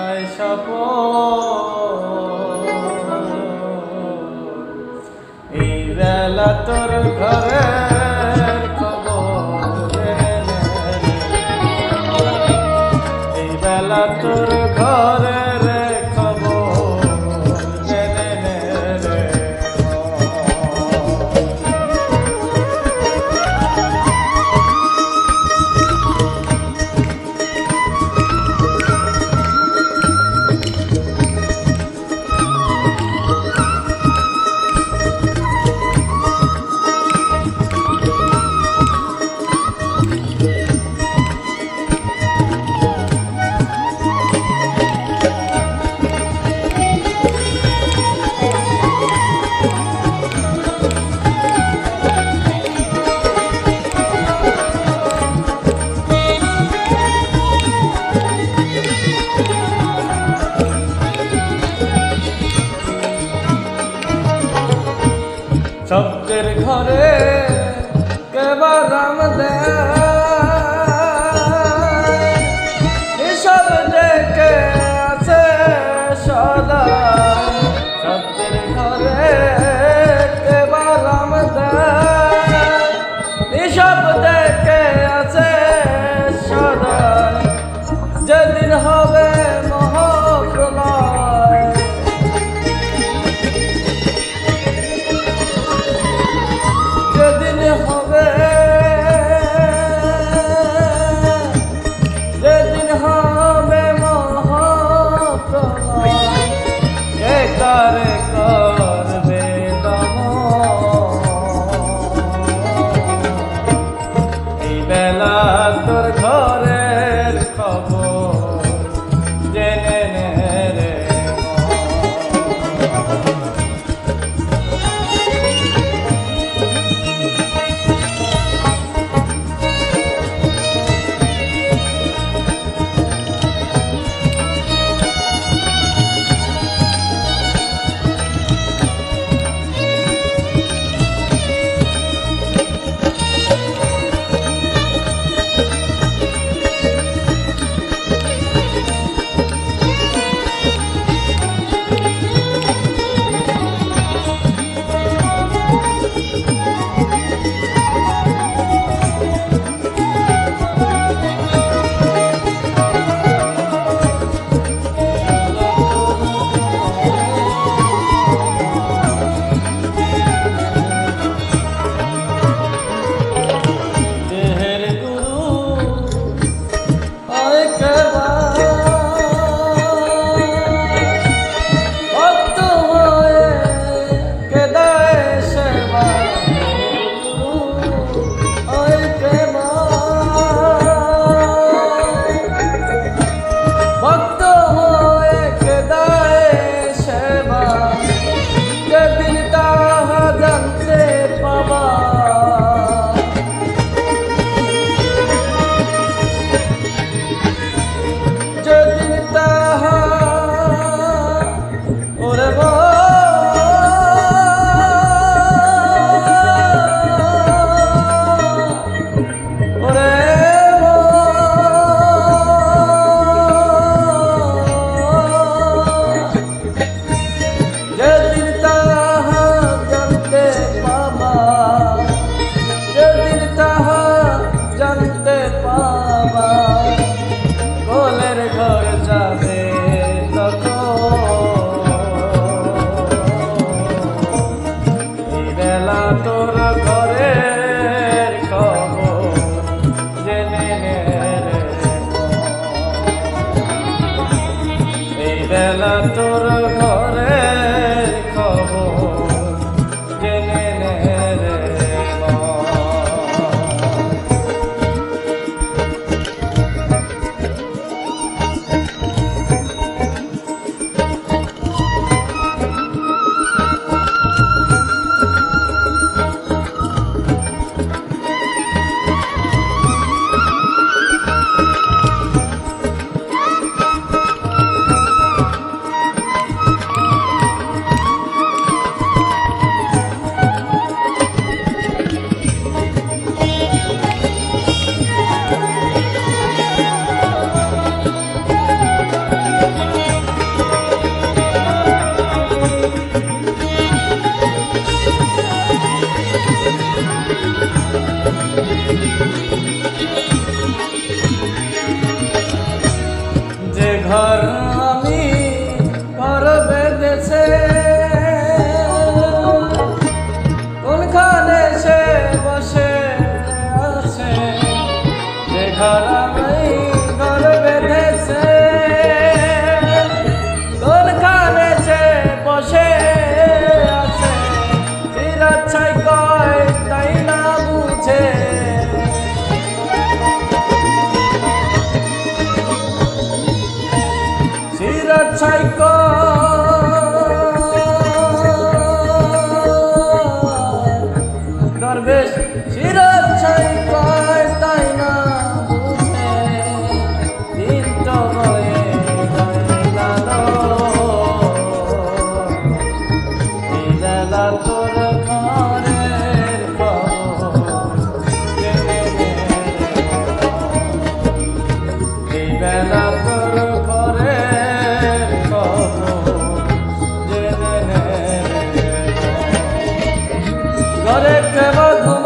কথায় সপ এই বেলা তোর ঘরে এই বেলা তোর ঘরে চন্দ্রের ঘরে तारे দরবেশ শিরোর ঘরে কেবা ঘুম